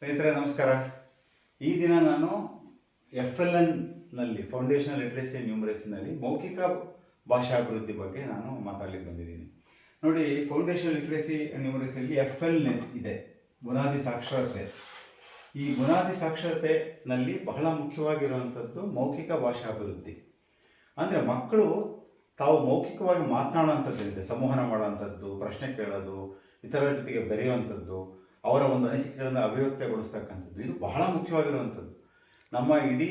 ಸ್ನೇಹಿತರೆ, ನಮಸ್ಕಾರ. ಈ ದಿನ ನಾನು ಎಫ್ ಎಲ್ ಎನ್ನಲ್ಲಿ ಫೌಂಡೇಶನ್ ಲಿಟ್ರಸಿ ನ್ಯೂಮರಸಿನಲ್ಲಿ ಮೌಖಿಕ ಭಾಷಾಭಿವೃದ್ಧಿ ಬಗ್ಗೆ ನಾನು ಮಾತಾಡಲಿಕ್ಕೆ ಬಂದಿದ್ದೀನಿ. ನೋಡಿ ಫೌಂಡೇಶನ್ ಲಿಟ್ರಸಿ ನ್ಯೂಮರಸಿಯಲ್ಲಿ ಎಫ್ ಎಲ್ ಇದೆ. ಬುನಾದಿ ಸಾಕ್ಷರತೆ. ಈ ಬುನಾದಿ ಸಾಕ್ಷರತೆನಲ್ಲಿ ಬಹಳ ಮುಖ್ಯವಾಗಿರುವಂಥದ್ದು ಮೌಖಿಕ ಭಾಷಾಭಿವೃದ್ಧಿ. ಅಂದರೆ ಮಕ್ಕಳು ತಾವು ಮೌಖಿಕವಾಗಿ ಮಾತನಾಡುವಂಥದ್ದು ಸಂವಹನ ಮಾಡುವಂಥದ್ದು, ಪ್ರಶ್ನೆ ಕೇಳೋದು, ಇತರರ ಜೊತೆಗೆ ಬೆರೆಯುವಂಥದ್ದು. ಅವರ ಒಂದು ಅನಿಸಿಕೆಗಳನ್ನು ಅಭಿವ್ಯಕ್ತಗೊಳಿಸ್ತಕ್ಕಂಥದ್ದು. ಇದು ಬಹಳ ಮುಖ್ಯವಾಗಿರುವಂಥದ್ದು. ನಮ್ಮ ಇಡೀ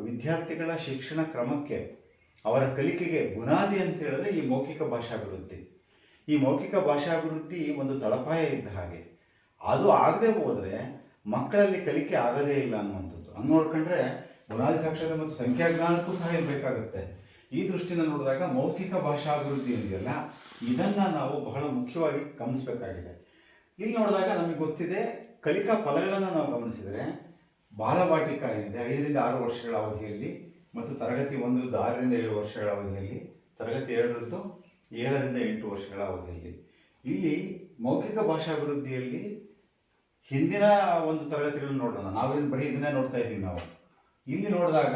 ವಿದ್ಯಾರ್ಥಿಗಳ ಶಿಕ್ಷಣ ಕ್ರಮಕ್ಕೆ, ಅವರ ಕಲಿಕೆಗೆ ಬುನಾದಿ ಅಂತ ಹೇಳಿದ್ರೆ ಈ ಮೌಖಿಕ ಭಾಷಾಭಿವೃದ್ಧಿ. ಈ ಮೌಖಿಕ ಭಾಷಾಭಿವೃದ್ಧಿ ಒಂದು ತಳಪಾಯ ಇದ್ದ ಹಾಗೆ. ಅದು ಆಗದೆ ಹೋದರೆ ಮಕ್ಕಳಲ್ಲಿ ಕಲಿಕೆ ಆಗದೇ ಇಲ್ಲ ಅನ್ನುವಂಥದ್ದು. ಹಂಗೆ ನೋಡ್ಕೊಂಡ್ರೆ ಬುನಾದಿ ಸಾಕ್ಷರತೆ ಮತ್ತು ಸಂಖ್ಯಾಜ್ಞಾನಕ್ಕೂ ಸಹ ಇರಬೇಕಾಗುತ್ತೆ ಈ ದೃಷ್ಟಿಯಿಂದ ನೋಡಿದಾಗ ಮೌಖಿಕ ಭಾಷಾಭಿವೃದ್ಧಿ ಇದೆಯಲ್ಲ ಇದನ್ನು ನಾವು ಬಹಳ ಮುಖ್ಯವಾಗಿ ಗಮನಿಸಬೇಕಾಗಿದೆ. ಇಲ್ಲಿ ನೋಡಿದಾಗ ನಮಗೆ ಗೊತ್ತಿದೆ, ಕಲಿಕಾ ಫಲಗಳನ್ನು ನಾವು ಗಮನಿಸಿದರೆ, ಬಾಲವಾಟಿಕ ಏನಿದೆ, ಐದರಿಂದ ಆರು ವರ್ಷಗಳ ಅವಧಿಯಲ್ಲಿ ಮತ್ತು ತರಗತಿ ಒಂದರಿಂದ ಆರರಿಂದ ಏಳು ವರ್ಷಗಳ ಅವಧಿಯಲ್ಲಿ, ತರಗತಿ ಎರಡರದ್ದು ಏಳರಿಂದ ಎಂಟು ವರ್ಷಗಳ ಅವಧಿಯಲ್ಲಿ. ಇಲ್ಲಿ ಮೌಖಿಕ ಭಾಷಾಭಿವೃದ್ಧಿಯಲ್ಲಿ ಹಿಂದಿನ ಒಂದು ತರಗತಿಗಳನ್ನು ನೋಡೋಣ. ನಾವೇನು ಬರೀ ಇದನ್ನೇ ನೋಡ್ತಾ ಇದ್ದೀವಿ ನಾವು. ಇಲ್ಲಿ ನೋಡಿದಾಗ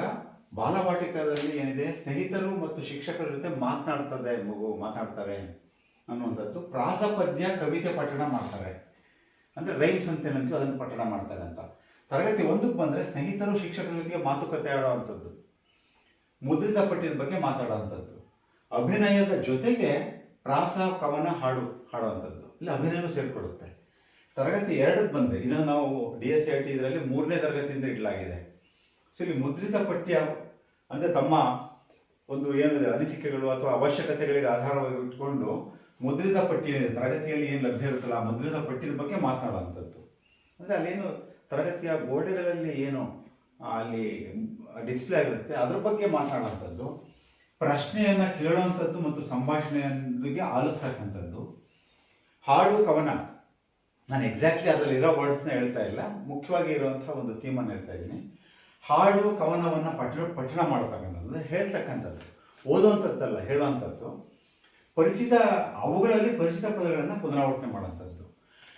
ಬಾಲವಾಟಿಕದಲ್ಲಿ ಏನಿದೆ, ಸ್ನೇಹಿತರು ಮತ್ತು ಶಿಕ್ಷಕರ ಜೊತೆ ಮಾತನಾಡ್ತದೆ ಮಗು ಮಾತಾಡ್ತಾರೆ ಅನ್ನುವಂಥದ್ದು ಪ್ರಾಸಪದ್ಯ ಕವಿತೆ ಪಠಣ ಮಾಡ್ತಾರೆ. ಅಂದರೆ ರೈಮ್ಸ್ ಅಂತ ಏನಂತೀವಿ ಅದನ್ನು ಪಠಣ ಮಾಡ್ತಾರೆ ಅಂತ. ತರಗತಿ ಒಂದಕ್ಕೆ ಬಂದರೆ ಸ್ನೇಹಿತರು ಶಿಕ್ಷಕರ ಜೊತೆಗೆ ಮಾತುಕತೆ ಆಡುವಂಥದ್ದು. ಮುದ್ರಿತ ಪಠ್ಯದ ಬಗ್ಗೆ ಮಾತಾಡುವಂಥದ್ದು. ಅಭಿನಯದ ಜೊತೆಗೆ ಪ್ರಾಸ, ಕವನ, ಹಾಡು ಹಾಡುವಂಥದ್ದು. ಇಲ್ಲಿ ಅಭಿನಯನೂ ಸೇರಿಕೊಡುತ್ತೆ. ತರಗತಿ ಎರಡಕ್ಕೆ ಬಂದರೆ, ಇದನ್ನು ನಾವು ಡಿ ಎಸ್ ಐ ಟಿ ಇದರಲ್ಲಿ ಮೂರನೇ ತರಗತಿಯಿಂದ ಇಡಲಾಗಿದೆ. ಸೊ ಇಲ್ಲಿ ಮುದ್ರಿತ ಪಠ್ಯ ಅಂದರೆ ತಮ್ಮ ಒಂದು ಏನಿದೆ ಅನಿಸಿಕೆಗಳು ಅಥವಾ ಅವಶ್ಯಕತೆಗಳಿಗೆ ಆಧಾರವಾಗಿ ಇಟ್ಕೊಂಡು ಮುದ್ರಿತ ಪಟ್ಟಿ ಏನಿದೆ ತರಗತಿಯಲ್ಲಿ ಏನು ಲಭ್ಯ ಇರುತ್ತಲ್ಲ ಆ ಮುದ್ರಿತ ಪಟ್ಟಿಯ ಬಗ್ಗೆ ಮಾತನಾಡುವಂಥದ್ದು. ಅಂದರೆ ಅಲ್ಲೇನು ತರಗತಿಯ ಗೋಡೆಗಳಲ್ಲಿ ಏನು, ಅಲ್ಲಿ ಡಿಸ್ಪ್ಲೇ ಆಗಿರುತ್ತೆ, ಅದ್ರ ಬಗ್ಗೆ ಮಾತನಾಡುವಂಥದ್ದು. ಪ್ರಶ್ನೆಯನ್ನು ಕೇಳುವಂಥದ್ದು ಮತ್ತು ಸಂಭಾಷಣೆಯೊಂದಿಗೆ ಆಲಿಸ್ತಕ್ಕಂಥದ್ದು. ಹಾಡು, ಕವನ, ನಾನು ಎಕ್ಸಾಕ್ಟ್ಲಿ ಅದರಲ್ಲಿ ಇರೋ ವರ್ಡ್ಸ್ನ ಹೇಳ್ತಾ ಇಲ್ಲ, ಮುಖ್ಯವಾಗಿ ಇರುವಂಥ ಒಂದು ಥೀಮನ್ನು ಹೇಳ್ತಾ ಇದ್ದೀನಿ. ಹಾಡು, ಕವನವನ್ನು ಪಠಣ ಪಠಣ ಮಾಡ್ತಕ್ಕಂಥದ್ದು ಹೇಳ್ತಕ್ಕಂಥದ್ದು. ಓದುವಂಥದ್ದಲ್ಲ, ಹೇಳುವಂಥದ್ದು. ಪರಿಚಿತ, ಅವುಗಳಲ್ಲಿ ಪರಿಚಿತ ಪದಗಳನ್ನು ಪುನರಾವರ್ತನೆ ಮಾಡುವಂಥದ್ದು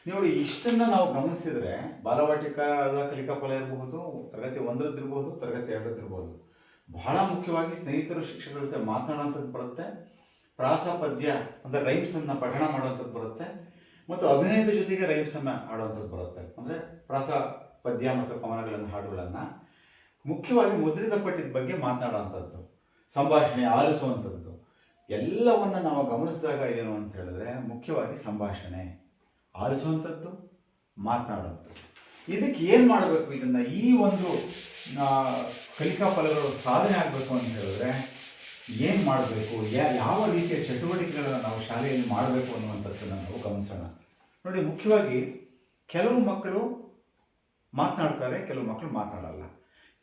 ನೀವು ಇಷ್ಟನ್ನು ನಾವು ಗಮನಿಸಿದರೆ ಬಾಲವಾಟಿಕದ ಕಲಿಕಾ ಫಲ ಇರಬಹುದು, ತರಗತಿ ಒಂದರದ್ದಿರ್ಬೋದು ತರಗತಿ ಎರಡರದ್ದಿರಬಹುದು ಬಹಳ ಮುಖ್ಯವಾಗಿ ಸ್ನೇಹಿತರು, ಶಿಕ್ಷಕರ ಜೊತೆ ಮಾತನಾಡುವಂಥದ್ದು ಬರುತ್ತೆ. ಪ್ರಾಸ ಪದ್ಯ ಅಂದರೆ ರೈಮ್ಸನ್ನು ಪಠಣ ಮಾಡುವಂಥದ್ದು ಬರುತ್ತೆ. ಮತ್ತು ಅಭಿನಯದ ಜೊತೆಗೆ ರೈಮ್ಸನ್ನು ಹಾಡುವಂಥದ್ದು ಬರುತ್ತೆ. ಅಂದರೆ ಪ್ರಾಸ ಪದ್ಯ ಮತ್ತು ಕವನಗಳನ್ನು, ಹಾಡುಗಳನ್ನು. ಮುಖ್ಯವಾಗಿ ಮುದ್ರಿತ ಪಟ್ಟಿದ ಬಗ್ಗೆ ಮಾತನಾಡುವಂಥದ್ದು ಸಂಭಾಷಣೆ, ಆಲಿಸುವಂಥದ್ದು. ಎಲ್ಲವನ್ನು ನಾವು ಗಮನಿಸಿದಾಗ ಏನು ಅಂತ ಹೇಳಿದ್ರೆ ಮುಖ್ಯವಾಗಿ ಸಂಭಾಷಣೆ. ಆಲಿಸುವಂಥದ್ದು, ಮಾತನಾಡುವಂಥದ್ದು. ಇದಕ್ಕೆ ಏನು ಮಾಡಬೇಕು ಇದನ್ನು? ಈ ಒಂದು ಕಲಿಕಾ ಫಲಗಳು ಸಾಧನೆ ಆಗಬೇಕು ಅಂತ ಹೇಳಿದ್ರೆ ಏನು ಮಾಡಬೇಕು? ಯಾವ ರೀತಿಯ ಚಟುವಟಿಕೆಗಳನ್ನು ನಾವು ಶಾಲೆಯಲ್ಲಿ ಮಾಡಬೇಕು ಅನ್ನುವಂಥದ್ದನ್ನು ನಾವು ಗಮನಿಸೋಣ. ನೋಡಿ, ಮುಖ್ಯವಾಗಿ ಕೆಲವು ಮಕ್ಕಳು ಮಾತನಾಡ್ತಾರೆ, ಕೆಲವು ಮಕ್ಕಳು ಮಾತನಾಡಲ್ಲ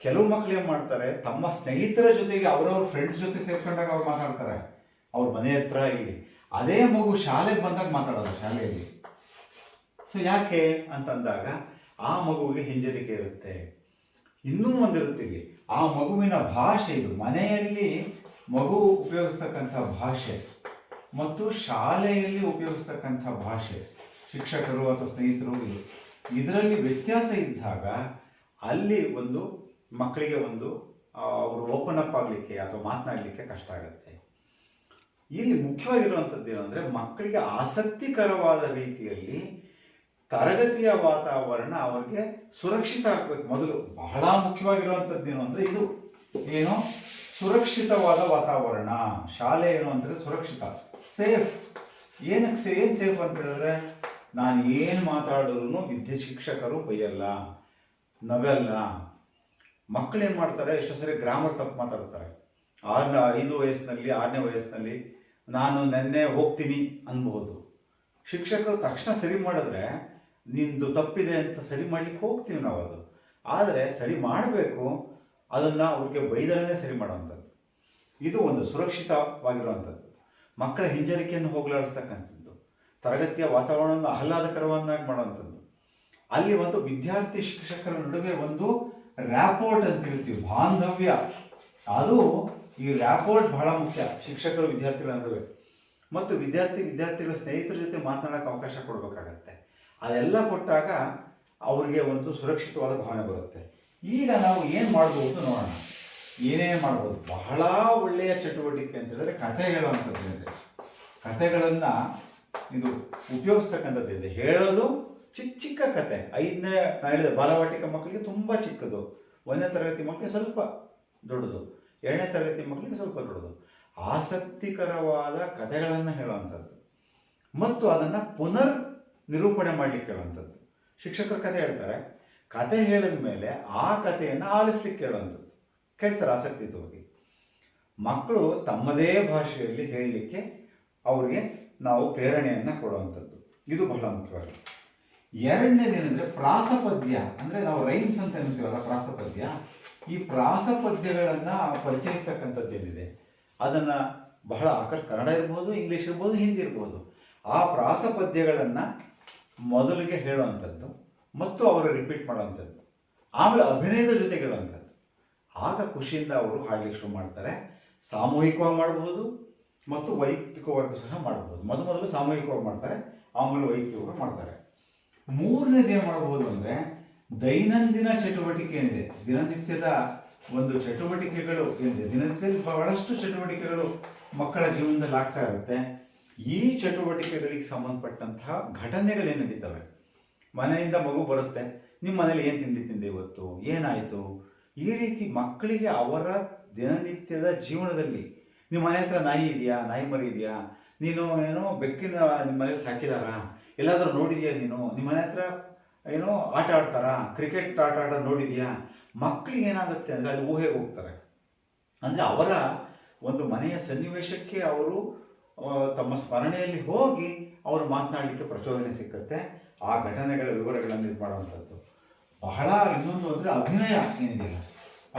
ಕೆಲವು ಮಕ್ಕಳು ಏನು ಮಾಡ್ತಾರೆ? ತಮ್ಮ ಸ್ನೇಹಿತರ ಜೊತೆಗೆ ಅವರವ್ರ ಫ್ರೆಂಡ್ಸ್ ಜೊತೆ ಸೇರ್ಕೊಂಡಾಗ ಅವ್ರು ಮಾತಾಡ್ತಾರೆ. ಅವ್ರ ಮನೆ ಹತ್ರ ಇಲ್ಲಿ. ಅದೇ ಮಗು ಶಾಲೆಗೆ ಬಂದಾಗ ಮಾತಾಡೋದು ಶಾಲೆಯಲ್ಲಿ. ಸೊ ಯಾಕೆ ಅಂತಂದಾಗ ಆ ಮಗುವಿಗೆ ಹಿಂಜರಿಕೆ ಇರುತ್ತೆ. ಇನ್ನೂ ಒಂದಿರುತ್ತೆ ಇಲ್ಲಿ. ಆ ಮಗುವಿನ ಭಾಷೆ ಇದು. ಮನೆಯಲ್ಲಿ ಮಗು ಉಪಯೋಗಿಸ್ತಕ್ಕಂಥ ಭಾಷೆ ಮತ್ತು ಶಾಲೆಯಲ್ಲಿ ಉಪಯೋಗಿಸ್ತಕ್ಕಂಥ ಭಾಷೆ. ಶಿಕ್ಷಕರು ಅಥವಾ ಸ್ನೇಹಿತರು ಇದು. ಇದರಲ್ಲಿ ವ್ಯತ್ಯಾಸ ಇದ್ದಾಗ ಅಲ್ಲಿ ಒಂದು ಮಕ್ಕಳಿಗೆ ಒಂದು ಅವರು ಓಪನ್ ಅಪ್ ಆಗಲಿಕ್ಕೆ ಅಥವಾ ಮಾತನಾಡಲಿಕ್ಕೆ ಕಷ್ಟ ಆಗುತ್ತೆ. ಇಲ್ಲಿ ಮುಖ್ಯವಾಗಿರುವಂಥದ್ದು ಏನಂದರೆ ಮಕ್ಕಳಿಗೆ ಆಸಕ್ತಿಕರವಾದ ರೀತಿಯಲ್ಲಿ ತರಗತಿಯ ವಾತಾವರಣ ಅವರಿಗೆ ಸುರಕ್ಷಿತ ಆಗಬೇಕು. ಮೊದಲು ಬಹಳ ಮುಖ್ಯವಾಗಿರುವಂಥದ್ದು ಏನು ಅಂದರೆ ಇದು. ಏನು? ಸುರಕ್ಷಿತವಾದ ವಾತಾವರಣ. ಶಾಲೆ ಏನು ಅಂತಂದರೆ ಸುರಕ್ಷಿತ. ಸೇಫ್. ಏನಕ್ಕೆ ಏನು ಸೇಫ್ ಅಂತ ಹೇಳಿದ್ರೆ ನಾನು ಏನು ಮಾತಾಡಿದ್ರು ವಿದ್ಯೆ ಶಿಕ್ಷಕರು ಬೈಯಲ್ಲ, ನಗಲ್ಲ. ಮಕ್ಕಳು ಏನು ಮಾಡ್ತಾರೆ? ಎಷ್ಟೋ ಸರಿ ಗ್ರಾಮರ್ ತಪ್ಪು ಮಾತಾಡ್ತಾರೆ. ಆರನೇ ಐದು ವಯಸ್ಸಿನಲ್ಲಿ, ಆರನೇ ವಯಸ್ಸಿನಲ್ಲಿ ನಾನು ನೆನ್ನೆ ಹೋಗ್ತೀನಿ ಅನ್ಬಹುದು. ಶಿಕ್ಷಕರು ತಕ್ಷಣ ಸರಿ ಮಾಡಿದ್ರೆ ನಿಂದು ತಪ್ಪಿದೆ ಅಂತ ಸರಿ ಮಾಡ್ಲಿಕ್ಕೆ ಹೋಗ್ತೀವಿ ನಾವು ಅದು ಆದರೆ ಸರಿ ಮಾಡಬೇಕು, ಅದನ್ನು ಅವ್ರಿಗೆ ಬೈದಲೇ ಸರಿ ಮಾಡುವಂಥದ್ದು. ಇದು ಒಂದು ಸುರಕ್ಷಿತವಾಗಿರುವಂಥದ್ದು. ಮಕ್ಕಳ ಹಿಂಜರಿಕೆಯನ್ನು ಹೋಗಲಾಡಿಸ್ತಕ್ಕಂಥದ್ದು. ತರಗತಿಯ ವಾತಾವರಣವನ್ನು ಆಹ್ಲಾದಕರವನ್ನಾಗಿ ಮಾಡುವಂಥದ್ದು. ಅಲ್ಲಿ ಒಂದು ವಿದ್ಯಾರ್ಥಿ ಶಿಕ್ಷಕರ ನಡುವೆ ಒಂದು ರ್ಯಾಪೋರ್ಟ್ ಅಂತ ಹೇಳ್ತೀವಿ, ಬಾಂಧವ್ಯ. ಅದು ಈ ರ್ಯಾಪೋರ್ಟ್ ಬಹಳ ಮುಖ್ಯ, ಶಿಕ್ಷಕರು, ವಿದ್ಯಾರ್ಥಿಗಳ ನಡುವೆ ಮತ್ತು ವಿದ್ಯಾರ್ಥಿ, ವಿದ್ಯಾರ್ಥಿಗಳ ಸ್ನೇಹಿತರ ಜೊತೆ ಮಾತನಾಡಕ್ಕೆ ಅವಕಾಶ ಕೊಡಬೇಕಾಗತ್ತೆ. ಅದೆಲ್ಲ ಕೊಟ್ಟಾಗ ಅವರಿಗೆ ಒಂದು ಸುರಕ್ಷಿತವಾದ ಭಾವನೆ ಬರುತ್ತೆ. ಈಗ ನಾವು ಏನು ಮಾಡ್ಬೋದು ನೋಡೋಣ. ಏನೇ ಮಾಡ್ಬೋದು. ಬಹಳ ಒಳ್ಳೆಯ ಚಟುವಟಿಕೆ ಅಂತ ಹೇಳಿದ್ರೆ ಕತೆ ಹೇಳುವಂಥದ್ದು ಇದೆ. ಕತೆಗಳನ್ನು ಇದು ಉಪಯೋಗಿಸ್ತಕ್ಕಂಥದ್ದು ಇದೆ. ಹೇಳೋದು ಚಿಕ್ಕ ಚಿಕ್ಕ ಕತೆ ಐದನೇ ನಾನು ಹೇಳಿದೆ ಬಾಲವಾಟಿಕ ಮಕ್ಕಳಿಗೆ ತುಂಬ ಚಿಕ್ಕದು. ಒಂದನೇ ತರಗತಿ ಮಕ್ಕಳಿಗೆ ಸ್ವಲ್ಪ ದೊಡ್ಡದು. ಎರಡನೇ ತರಗತಿ ಮಕ್ಕಳಿಗೆ ಸ್ವಲ್ಪ ದೊಡ್ಡದು. ಆಸಕ್ತಿಕರವಾದ ಕಥೆಗಳನ್ನು ಹೇಳುವಂಥದ್ದು. ಮತ್ತು ಅದನ್ನು ಪುನರ್ ನಿರೂಪಣೆ ಮಾಡಲಿಕ್ಕೆ ಹೇಳುವಂಥದ್ದು ಶಿಕ್ಷಕರು ಕಥೆ ಹೇಳ್ತಾರೆ. ಕತೆ ಹೇಳಿದ ಮೇಲೆ ಆ ಕಥೆಯನ್ನು ಆಲಿಸ್ಲಿಕ್ಕೆ ಹೇಳುವಂಥದ್ದು ಕೇಳ್ತಾರೆ ಆಸಕ್ತಿಯುತವಾಗಿ ಮಕ್ಕಳು ತಮ್ಮದೇ ಭಾಷೆಯಲ್ಲಿ ಹೇಳಲಿಕ್ಕೆ ಅವರಿಗೆ ನಾವು ಪ್ರೇರಣೆಯನ್ನು ಕೊಡುವಂಥದ್ದು. ಇದು ಬಹಳ ಮುಖ್ಯವಾಗಿದೆ. ಎರಡನೇದೇನೆಂದರೆ ಪ್ರಾಸಪದ್ಯ. ಅಂದರೆ ನಾವು ರೈಮ್ಸ್ ಅಂತ ಹೇಳ್ತೀವಲ್ಲ ಪ್ರಾಸಪದ್ಯ. ಈ ಪ್ರಾಸಪದ್ಯಗಳನ್ನು ಪರಿಚಯಿಸ್ತಕ್ಕಂಥದ್ದು ಏನಿದೆ? ಅದನ್ನು ಬಹಳ ಆಕರ್ಷ ಕನ್ನಡ ಇರ್ಬೋದು, ಇಂಗ್ಲೀಷ್ ಇರ್ಬೋದು, ಹಿಂದಿ ಇರ್ಬೋದು. ಆ ಪ್ರಾಸ ಪದ್ಯಗಳನ್ನು ಮೊದಲಿಗೆ ಹೇಳುವಂಥದ್ದು ಮತ್ತು ಅವರು ರಿಪೀಟ್ ಮಾಡುವಂಥದ್ದು. ಆಮೇಲೆ ಅಭಿನಯದ ಜೊತೆ ಆಗ ಖುಷಿಯಿಂದ ಅವರು ಹಾಡಲಿಕ್ಕೆ ಶುರು ಮಾಡ್ತಾರೆ. ಸಾಮೂಹಿಕವಾಗಿ ಮಾಡಬಹುದು ಮತ್ತು ವೈಯಕ್ತಿಕವಾಗಿ ಸಹ ಮಾಡಬಹುದು ಮೊದಲು ಮೊದಲು ಸಾಮೂಹಿಕವಾಗಿ ಮಾಡ್ತಾರೆ, ಆಮೇಲೆ ವೈಯಕ್ತಿಕವಾಗಿ ಮಾಡ್ತಾರೆ. ಮೂರನೇದು ಏನು ಮಾಡಬಹುದು ಅಂದರೆ ದೈನಂದಿನ ಚಟುವಟಿಕೆ ಏನಿದೆ? ದಿನನಿತ್ಯದ ಒಂದು ಚಟುವಟಿಕೆಗಳು ಏನಿದೆ? ದಿನನಿತ್ಯದಲ್ಲಿ ಬಹಳಷ್ಟು ಚಟುವಟಿಕೆಗಳು ಮಕ್ಕಳ ಜೀವನದಲ್ಲಿ ಆಗ್ತಾ ಇರುತ್ತೆ. ಈ ಚಟುವಟಿಕೆಗಳಿಗೆ ಸಂಬಂಧಪಟ್ಟಂತಹ ಘಟನೆಗಳೇನು ನಡೀತವೆ? ಮನೆಯಿಂದ ಮಗು ಬರುತ್ತೆ. ನಿಮ್ಮ ಮನೇಲಿ ಏನು ತಿಂಡಿ ತಿಂದೆ ಇವತ್ತು? ಏನಾಯಿತು? ಈ ರೀತಿ ಮಕ್ಕಳಿಗೆ ಅವರ ದಿನನಿತ್ಯದ ಜೀವನದಲ್ಲಿ ನಿಮ್ಮ ಮನೆ ಹತ್ರ ನಾಯಿ ಇದೆಯಾ? ನಾಯಿ ಮರಿ ಇದೆಯಾ? ನೀನು ಏನೋ ಬೆಕ್ಕಿನ ನಿಮ್ಮ ಮನೇಲಿ ಸಾಕಿದಾರಾ? ಎಲ್ಲಾದರೂ ನೋಡಿದೀಯಾ ನೀನು? ನಿಮ್ಮ ಮನೆ ಹತ್ರ ಏನೋ ಆಟ ಆಡ್ತಾರಾ? ಕ್ರಿಕೆಟ್ ಆಟ ಆಡ ನೋಡಿದ್ಯಾ? ಮಕ್ಕಳಿಗೆ ಏನಾಗುತ್ತೆ ಅಂದರೆ ಅಲ್ಲಿ ಊಹೆಗೆ ಹೋಗ್ತಾರೆ. ಅಂದರೆ ಅವರ ಒಂದು ಮನೆಯ ಸನ್ನಿವೇಶಕ್ಕೆ ಅವರು ತಮ್ಮ ಸ್ಮರಣೆಯಲ್ಲಿ ಹೋಗಿ ಅವರು ಮಾತನಾಡಲಿಕ್ಕೆ ಪ್ರಚೋದನೆ ಸಿಕ್ಕತ್ತೆ. ಆ ಘಟನೆಗಳ ವಿವರಗಳನ್ನು ಇದು ಮಾಡುವಂಥದ್ದು. ಬಹಳ ಇನ್ನೊಂದು ಅಂದರೆ ಅಭಿನಯ ಏನಿದೆಯಲ್ಲ?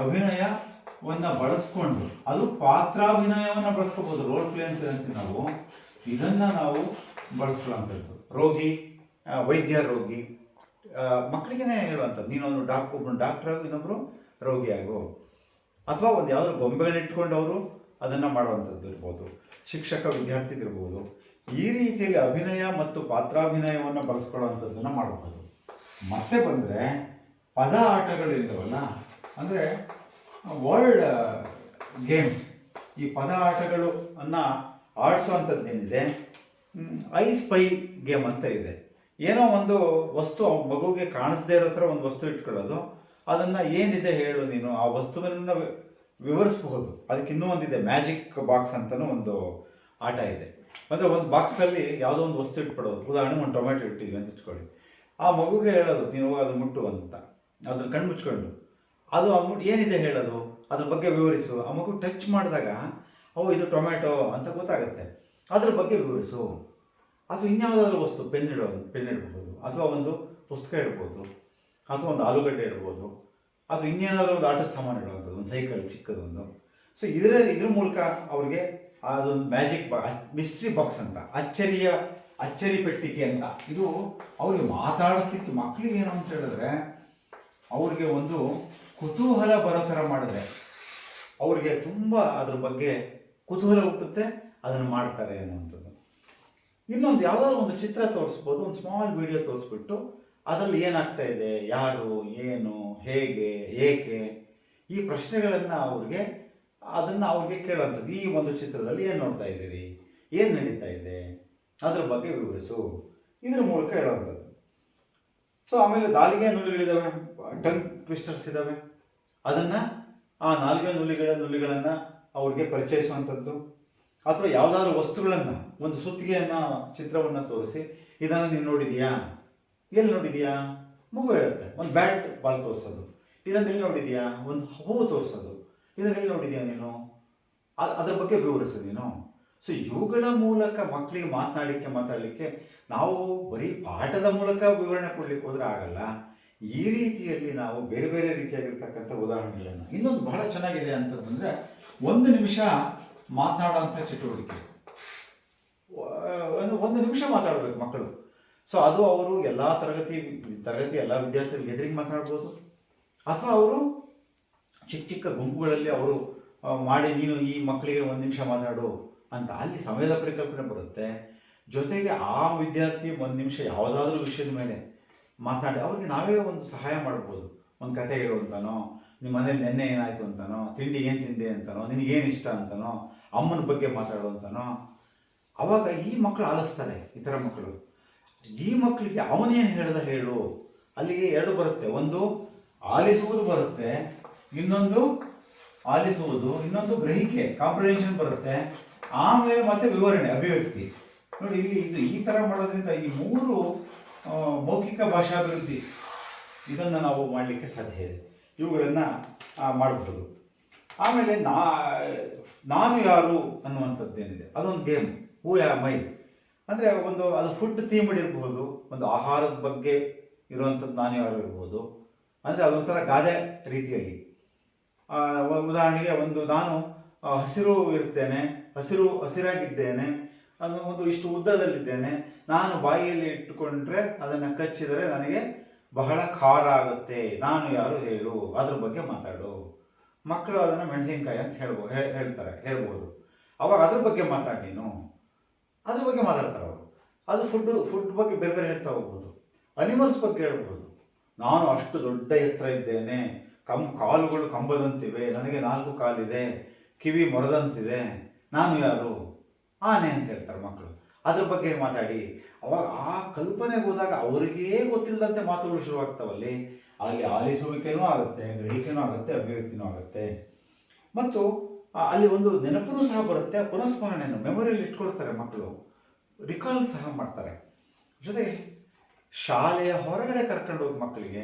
ಅಭಿನಯವನ್ನು ಬಳಸ್ಕೊಂಡು, ಅದು ಪಾತ್ರಾಭಿನಯವನ್ನು ಬಳಸ್ಕೋಬೋದು. ರೋಲ್ ಪ್ಲೇ ಅಂತ ಹೇಳ್ತೀವಿ ನಾವು. ಇದನ್ನು ನಾವು ಬಳಸ್ಕೊಳ್ಳೋಂಥದ್ದು ರೋಗಿ ವೈದ್ಯ ರೋಗಿ. ಮಕ್ಕಳಿಗೇನೆ ಹೇಳುವಂಥದ್ದು. ನೀನೊಂದು ಡಾಕ್ ಒಬ್ಬನು ಡಾಕ್ಟರ್ ಆಗು ಇನ್ನೊಬ್ಬರು ರೋಗಿ ಆಗು. ಅಥವಾ ಒಂದು ಯಾವ್ದಾದ್ರು ಗೊಂಬೆಗಳಿಟ್ಕೊಂಡು ಅವರು ಅದನ್ನು ಮಾಡುವಂಥದ್ದು ಇರ್ಬೋದು. ಶಿಕ್ಷಕ, ವಿದ್ಯಾರ್ಥಿದಿರ್ಬೋದು. ಈ ರೀತಿಯಲ್ಲಿ ಅಭಿನಯ ಮತ್ತು ಪಾತ್ರಾಭಿನಯವನ್ನು ಬಳಸ್ಕೊಳ್ಳುವಂಥದ್ದನ್ನು ಮಾಡಬಹುದು ಮತ್ತೆ ಬಂದರೆ ಪದ ಆಟಗಳು ಇದ್ದಾವಲ್ಲ ಅಂದರೆ ವರ್ಲ್ಡ್ ಗೇಮ್ಸ್. ಈ ಪದ ಆಟಗಳು ಅನ್ನ ಆಡಿಸುವಂಥದ್ದು ಏನಿದೆ ಐ ಸ್ಪೈ ಗೇಮ್ ಅಂತ ಇದೆ. ಏನೋ ಒಂದು ವಸ್ತು ಮಗುಗೆ ಕಾಣಿಸ್ದೇ ಇರೋ ಥರ ಒಂದು ವಸ್ತು ಇಟ್ಕೊಳ್ಳೋದು. ಅದನ್ನು ಏನಿದೆ ಹೇಳು ನೀನು, ಆ ವಸ್ತುವನ್ನು ವಿವರಿಸಬಹುದು. ಅದಕ್ಕೆ ಇನ್ನೂ ಒಂದಿದೆ, ಮ್ಯಾಜಿಕ್ ಬಾಕ್ಸ್ ಅಂತಲೂ ಒಂದು ಆಟ ಇದೆ. ಅಂದರೆ ಒಂದು ಬಾಕ್ಸಲ್ಲಿ ಯಾವುದೋ ಒಂದು ವಸ್ತು ಇಟ್ಬಿಡೋದು. ಉದಾಹರಣೆ, ಒಂದು ಟೊಮೆಟೊ ಇಟ್ಟಿದ್ವಿ ಅಂತ ಇಟ್ಕೊಳ್ಳಿ. ಆ ಮಗುಗೆ ಹೇಳೋದು, ನೀನು ಹೋಗಿ ಅದನ್ನು ಮುಟ್ಟು ಅಂತ. ಅದನ್ನ ಕಣ್ಣು ಮುಚ್ಕೊಂಡು. ಅದು ಆ ಏನಿದೆ ಹೇಳೋದು? ಅದ್ರ ಬಗ್ಗೆ ವಿವರಿಸು. ಆ ಮಗು ಟಚ್ ಮಾಡಿದಾಗ, ಓ, ಇದು ಟೊಮೆಟೊ ಅಂತ ಗೊತ್ತಾಗುತ್ತೆ. ಅದ್ರ ಬಗ್ಗೆ ವಿವರಿಸು. ಅಥವಾ ಇನ್ಯಾವುದಾದ್ರೂ ವಸ್ತು ಪೆನ್ ಇಡೋದು ಪೆನ್ ಇಡ್ಬೋದು ಅಥವಾ ಒಂದು ಪುಸ್ತಕ ಇಡ್ಬೋದು ಅಥವಾ ಒಂದು ಆಲೂಗಡ್ಡೆ ಇಡ್ಬೋದು ಅಥವಾ ಇನ್ನೇನಾದರೂ ಒಂದು ಆಟದ ಸಾಮಾನು ಇಡುವಂಥದ್ದು, ಒಂದು ಸೈಕಲ್ ಚಿಕ್ಕದೊಂದು. ಸೊ ಇದರ ಇದ್ರ ಮೂಲಕ ಅವ್ರಿಗೆ ಅದೊಂದು ಮ್ಯಾಜಿಕ್ ಬಾ ಮಿಸ್ಟ್ರಿ ಬಾಕ್ಸ್ ಅಂತ, ಅಚ್ಚರಿಯ ಅಚ್ಚರಿ ಪೆಟ್ಟಿಗೆ ಅಂತ. ಇದು ಅವ್ರಿಗೆ ಮಾತಾಡಿಸ್ಲಿಕ್ಕೆ ಮಕ್ಕಳಿಗೆ ಏನು ಅಂತ ಹೇಳಿದ್ರೆ, ಅವ್ರಿಗೆ ಒಂದು ಕುತೂಹಲ ಬರೋ ಥರ ಮಾಡಿದ್ರೆ, ಅವ್ರಿಗೆ ತುಂಬ ಅದ್ರ ಬಗ್ಗೆ ಕುತೂಹಲ ಹುಟ್ಟುತ್ತೆ, ಅದನ್ನು ಮಾಡ್ತಾರೆ ಅನ್ನುವಂಥದ್ದು. ಇನ್ನೊಂದು ಯಾವುದಾದ್ರು ಒಂದು ಚಿತ್ರ ತೋರಿಸ್ಬೋದು, ಒಂದು ಸ್ಮಾಲ್ ವಿಡಿಯೋ ತೋರಿಸ್ಬಿಟ್ಟು ಅದರಲ್ಲಿ ಏನಾಗ್ತಾ ಇದೆ, ಯಾರು, ಏನು, ಹೇಗೆ, ಏಕೆ, ಈ ಪ್ರಶ್ನೆಗಳನ್ನು ಅವ್ರಿಗೆ, ಅದನ್ನು ಅವ್ರಿಗೆ ಕೇಳುವಂಥದ್ದು ಈ ಒಂದು ಚಿತ್ರದಲ್ಲಿ ಏನು ನೋಡ್ತಾ ಇದ್ದೀರಿ? ಏನು ನಡೀತಾ ಇದೆ? ಅದ್ರ ಬಗ್ಗೆ ವಿವರಿಸು. ಇದ್ರ ಮೂಲಕ ಹೇಳುವಂಥದ್ದು ಸೊ ಆಮೇಲೆ ನಾಲಿಗೆ ನುಲಿಗಳಿದ್ದಾವೆ ಟಂಗ್ ಟ್ವಿಸ್ಟರ್ಸ್ ಇದ್ದಾವೆ ಅದನ್ನು ಆ ನಾಲಿಗೆ ನುಲಿಗಳ ನುಲಿಗಳನ್ನು ಅವ್ರಿಗೆ ಪರಿಚಯಿಸುವಂಥದ್ದು. ಅಥವಾ ಯಾವುದಾದ್ರೂ ವಸ್ತುಗಳನ್ನು, ಒಂದು ಸುತ್ತಿಗೆಯನ್ನು, ಚಿತ್ರವನ್ನು ತೋರಿಸಿ, ಇದನ್ನು ನೀನು ನೋಡಿದೀಯಾ? ಎಲ್ಲಿ ನೋಡಿದೀಯಾ? ಮಗು ಹೇಳುತ್ತೆ, ಒಂದು ಬ್ಯಾಟ್ ಬಾಲ್ ತೋರಿಸೋದು. ಇದನ್ನು ಎಲ್ಲಿ ನೋಡಿದೀಯಾ? ಒಂದು ಹೂವು ತೋರಿಸೋದು. ಇದನ್ನು ಎಲ್ಲಿ ನೋಡಿದೀಯಾ ನೀನು? ಅದರ ಬಗ್ಗೆ ವಿವರಿಸು ನೀನು. ಸೊ ಇವುಗಳ ಮೂಲಕ ಮಕ್ಕಳಿಗೆ ಮಾತನಾಡಲಿಕ್ಕೆ, ಮಾತಾಡಲಿಕ್ಕೆ ನಾವು ಬರೀ ಪಾಠದ ಮೂಲಕ ವಿವರಣೆ ಕೊಡಲಿಕ್ಕೆ ಹೋದರೆ ಆಗಲ್ಲ. ಈ ರೀತಿಯಲ್ಲಿ ನಾವು ಬೇರೆ ಬೇರೆ ರೀತಿಯಾಗಿರ್ತಕ್ಕಂಥ ಉದಾಹರಣೆಗಳನ್ನು, ಇನ್ನೊಂದು ಬಹಳ ಚೆನ್ನಾಗಿದೆ ಅಂತಂದ್ರೆ, ಒಂದು ನಿಮಿಷ ಮಾತನಾಡುವಂಥ ಚಟುವಟಿಕೆ. ಒಂದು ನಿಮಿಷ ಮಾತಾಡಬೇಕು ಮಕ್ಕಳು. ಸೊ ಅದು ಅವರು ಎಲ್ಲ ತರಗತಿ ತರಗತಿ ಎಲ್ಲ ವಿದ್ಯಾರ್ಥಿಗಳು ಎದುರಿಗೆ ಮಾತನಾಡ್ಬೋದು. ಅಥವಾ ಅವರು ಚಿಕ್ಕ ಚಿಕ್ಕ ಗುಂಪುಗಳಲ್ಲಿ ಅವರು ಮಾಡಿ ನೀನು ಈ ಮಕ್ಕಳಿಗೆ ಒಂದು ನಿಮಿಷ ಮಾತಾಡು ಅಂತ ಅಲ್ಲಿ ಸಮಯದ ಪರಿಕಲ್ಪನೆ ಬರುತ್ತೆ. ಜೊತೆಗೆ ಆ ವಿದ್ಯಾರ್ಥಿ ಒಂದು ನಿಮಿಷ ಯಾವುದಾದ್ರೂ ವಿಷಯದ ಮೇಲೆ ಮಾತಾಡಿ ಅವ್ರಿಗೆ ನಾವೇ ಒಂದು ಸಹಾಯ ಮಾಡ್ಬೋದು. ಒಂದು ಕತೆ ಹೇಳುವಂತನೋ ನಿಮ್ಮ ಮನೇಲಿ ನೆನ್ನೆ ಏನಾಯಿತು ಅಂತನೋ, ತಿಂಡಿ ಏನು ತಿಂದೆ ಅಂತನೋ, ನಿನಗೇನು ಇಷ್ಟ ಅಂತನೋ ಅಮ್ಮನ ಬಗ್ಗೆ ಮಾತಾಡುವಂತನೋ, ಅವಾಗ ಈ ಮಕ್ಕಳು ಆಲಿಸ್ತಾರೆ ಥರ ಮಕ್ಕಳು ಈ ಮಕ್ಕಳಿಗೆ ಅವನೇನು ಹೇಳಿದ ಹೇಳು. ಅಲ್ಲಿಗೆ ಎರಡು ಬರುತ್ತೆ. ಒಂದು ಆಲಿಸುವುದು ಬರುತ್ತೆ, ಇನ್ನೊಂದು ಆಲಿಸುವುದು, ಇನ್ನೊಂದು ಗ್ರಹಿಕೆ ಕಾಂಪ್ರಿಹೆನ್ಷನ್ ಬರುತ್ತೆ. ಆಮೇಲೆ ಮತ್ತೆ ವಿವರಣೆ, ಅಭಿವ್ಯಕ್ತಿ. ನೋಡಿ, ಇಲ್ಲಿ ಇದು ಈ ಥರ ಮಾಡೋದ್ರಿಂದ ಈ ಮೂರು ಮೌಖಿಕ ಭಾಷಾಭಿವೃದ್ಧಿ ಇದನ್ನು ನಾವು ಮಾಡಲಿಕ್ಕೆ ಸಾಧ್ಯ ಇದೆ. ಇವುಗಳನ್ನು ಮಾಡಬಹುದು ಆಮೇಲೆ ನಾ, ನಾನು ಯಾರು ಅನ್ನುವಂಥದ್ದೇನಿದೆ. ಅದೊಂದು ಗೇಮ್ ಹೂ ಯಾ ಮೈ ಅಂದರೆ ಒಂದು, ಅದು ಫುಡ್ ಥೀಮ್ಡ್ ಇರಬಹುದು ಒಂದು ಆಹಾರದ ಬಗ್ಗೆ ಇರುವಂಥದ್ದು ನಾನು ಯಾರು ಇರ್ಬೋದು. ಅಂದರೆ ಅದೊಂಥರ ಗಾದೆ ರೀತಿಯಲ್ಲಿ. ಉದಾಹರಣೆಗೆ ಒಂದು, ನಾನು ಹಸಿರು ಇರ್ತೇನೆ, ಹಸಿರು, ಹಸಿರಾಗಿದ್ದೇನೆ, ಅದು ಒಂದು ಇಷ್ಟು ಉದ್ದದಲ್ಲಿದ್ದೇನೆ. ನಾನು ಬಾಯಿಯಲ್ಲಿ ಇಟ್ಟುಕೊಂಡ್ರೆ ಅದನ್ನು ಕಚ್ಚಿದರೆ ನನಗೆ ಬಹಳ ಖಾರ ಆಗುತ್ತೆ. ನಾನು ಯಾರು ಹೇಳು? ಅದ್ರ ಬಗ್ಗೆ ಮಾತಾಡು. ಮಕ್ಕಳು ಅದನ್ನು ಮೆಣಸಿನ್ಕಾಯಿ ಅಂತ ಹೇಳ್ಬೋ ಹೇಳ್ತಾರೆ, ಹೇಳ್ಬೋದು. ಅವಾಗ ಅದ್ರ ಬಗ್ಗೆ ಮಾತಾಡಿ ನೀನು. ಅದ್ರ ಬಗ್ಗೆ ಮಾತಾಡ್ತಾರೆ ಅವರು. ಅದು ಫುಡ್ ಫುಡ್ ಬಗ್ಗೆ ಬೇರೆ ಬೇರೆ ಹೇಳ್ತಾ ಹೋಗ್ಬೋದು. ಅನಿಮಲ್ಸ್ ಬಗ್ಗೆ ಹೇಳ್ಬೋದು. ನಾನು ಅಷ್ಟು ದೊಡ್ಡ ಎತ್ತರ ಇದ್ದೇನೆ. ಕಂ ಕಾಲುಗಳು ಕಂಬದಂತಿವೆ. ನನಗೆ ನಾಲ್ಕು ಕಾಲಿದೆ. ಕಿವಿ ಮೊರದಂತಿದೆ. ನಾನು ಯಾರು? ಆನೆ ಅಂತ ಹೇಳ್ತಾರೆ ಮಕ್ಕಳು. ಅದ್ರ ಬಗ್ಗೆ ಮಾತಾಡಿ. ಅವಾಗ ಆ ಕಲ್ಪನೆಗೆ ಹೋದಾಗ ಅವರಿಗೇ ಗೊತ್ತಿಲ್ಲದಂತೆ ಮಾತುಗಳು ಶುರುವಾಗ್ತಾವಲ್ಲಿ. ಅಲ್ಲಿ ಆಲಿಸುವಿಕೆನೂ ಆಗುತ್ತೆ, ಗ್ರಹಿಕೆನೂ ಆಗುತ್ತೆ, ಅಭಿವ್ಯಕ್ತಿನೂ ಆಗುತ್ತೆ. ಮತ್ತು ಅಲ್ಲಿ ಒಂದು ನೆನಪು ಸಹ ಬರುತ್ತೆ, ಪುನಸ್ಮರಣೆಯನ್ನು, ಮೆಮೊರಿಯಲ್ಲಿ ಇಟ್ಕೊಳ್ತಾರೆ ಮಕ್ಕಳು. ರಿಕಾಲ್ ಸಹ ಮಾಡ್ತಾರೆ. ಜೊತೆಗೆ ಶಾಲೆಯ ಹೊರಗಡೆ ಕರ್ಕೊಂಡು ಹೋಗಿ ಮಕ್ಕಳಿಗೆ,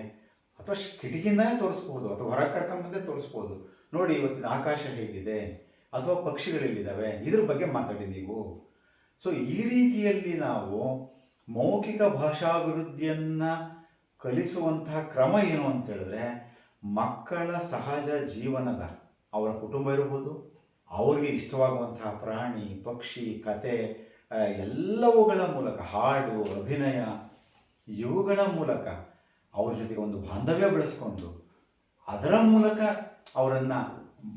ಅಥವಾ ಕಿಟಕಿಯಿಂದನೇ ತೋರಿಸ್ಬೋದು ಅಥವಾ ಹೊರಗೆ ಕರ್ಕೊಂಡು ಬಂದೇ ತೋರಿಸ್ಬೋದು ನೋಡಿ, ಇವತ್ತಿನ ಆಕಾಶ ಹೇಗಿದೆ, ಅಥವಾ ಪಕ್ಷಿಗಳೆಲ್ಲಿದ್ದಾವೆ, ಇದ್ರ ಬಗ್ಗೆ ಮಾತಾಡಿ ನೀವು. ಸೊ ಈ ರೀತಿಯಲ್ಲಿ ನಾವು ಮೌಖಿಕ ಭಾಷಾಭಿವೃದ್ಧಿಯನ್ನು ಕಲಿಸುವಂತಹ ಕ್ರಮ ಏನು ಅಂತ ಹೇಳಿದ್ರೆ ಮಕ್ಕಳ ಸಹಜ ಜೀವನದ ಅವರ ಕುಟುಂಬ ಇರ್ಬೋದು, ಅವ್ರಿಗೆ ಇಷ್ಟವಾಗುವಂತಹ ಪ್ರಾಣಿ, ಪಕ್ಷಿ, ಕತೆ ಎಲ್ಲವುಗಳ ಮೂಲಕ ಹಾಡು, ಅಭಿನಯ, ಇವುಗಳ ಮೂಲಕ ಅವ್ರ ಜೊತೆಗೆ ಒಂದು ಬಾಂಧವ್ಯ ಬೆಳೆಸ್ಕೊಂಡು ಅದರ ಮೂಲಕ ಅವರನ್ನು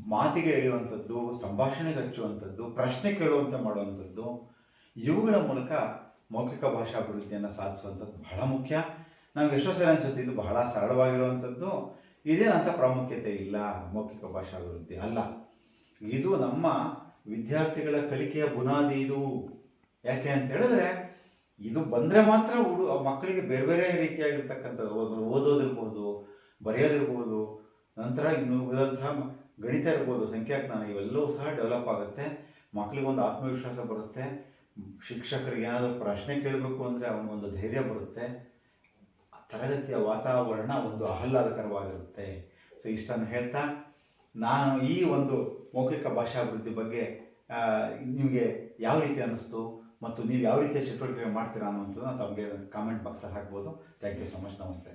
ಮಾತಿಗೆ ಎಳೆಯುವಂಥದ್ದು ಸಂಭಾಷಣೆಗೆ ಹಚ್ಚುವಂಥದ್ದು, ಪ್ರಶ್ನೆ ಕೇಳುವಂತೆ ಮಾಡುವಂಥದ್ದು, ಇವುಗಳ ಮೂಲಕ ಮೌಖಿಕ ಭಾಷಾಭಿವೃದ್ಧಿಯನ್ನು ಸಾಧಿಸುವಂಥದ್ದು ಬಹಳ ಮುಖ್ಯ. ನಮ್ಗೆ ಎಷ್ಟೋ ಸರಿ ಅನ್ಸುತ್ತೆ, ಇದು ಬಹಳ ಸರಳವಾಗಿರುವಂಥದ್ದು. ಇದೇನಂತ ಪ್ರಾಮುಖ್ಯತೆ ಇಲ್ಲ, ಮೌಖಿಕ ಭಾಷಾಭಿವೃದ್ಧಿ ಅಲ್ಲ. ಇದು ನಮ್ಮ ವಿದ್ಯಾರ್ಥಿಗಳ ಕಲಿಕೆಯ ಬುನಾದಿ ಇದು. ಯಾಕೆ ಅಂತ ಹೇಳಿದ್ರೆ, ಇದು ಬಂದರೆ ಮಾತ್ರ ಹುಡು, ಮಕ್ಕಳಿಗೆ ಬೇರೆ ಬೇರೆ ರೀತಿಯಾಗಿರ್ತಕ್ಕಂಥದ್ದು. ಓದೋದಿರ್ಬೋದು, ಬರೆಯೋದಿರ್ಬೋದು, ನಂತರ ಇನ್ನು ಉಳಿದಂತಹ ಗಣಿತ ಇರ್ಬೋದು, ಸಂಖ್ಯಾಜ್ಞಾನ, ಇವೆಲ್ಲವೂ ಸಹ ಡೆವಲಪ್ ಆಗುತ್ತೆ. ಮಕ್ಕಳಿಗೊಂದು ಆತ್ಮವಿಶ್ವಾಸ ಬರುತ್ತೆ. ಶಿಕ್ಷಕರಿಗೆ ಏನಾದರೂ ಪ್ರಶ್ನೆ ಕೇಳಬೇಕು ಅಂದರೆ ಅವನಿಗೊಂದು ಧೈರ್ಯ ಬರುತ್ತೆ. ತರಗತಿಯ ವಾತಾವರಣ ಒಂದು ಆಹ್ಲಾದಕರವಾಗಿರುತ್ತೆ. ಸೊ ಇಷ್ಟನ್ನು ಹೇಳ್ತಾ, ನಾನು ಈ ಒಂದು ಮೌಖಿಕ ಭಾಷಾಭಿವೃದ್ಧಿ ಬಗ್ಗೆ ನಿಮಗೆ ಯಾವ ರೀತಿ ಅನ್ನಿಸ್ತು ಮತ್ತು ನೀವು ಯಾವ ರೀತಿಯ ಚಟುವಟಿಕೆ ಮಾಡ್ತೀರಾ ಅನ್ನುವಂಥದ್ದನ್ನ ತಮಗೆ ಕಾಮೆಂಟ್ ಬಾಕ್ಸಲ್ಲಿ ಹಾಕ್ಬೋದು. ಥ್ಯಾಂಕ್ ಯು ಸೊ ಮಚ್ ನಮಸ್ತೆ.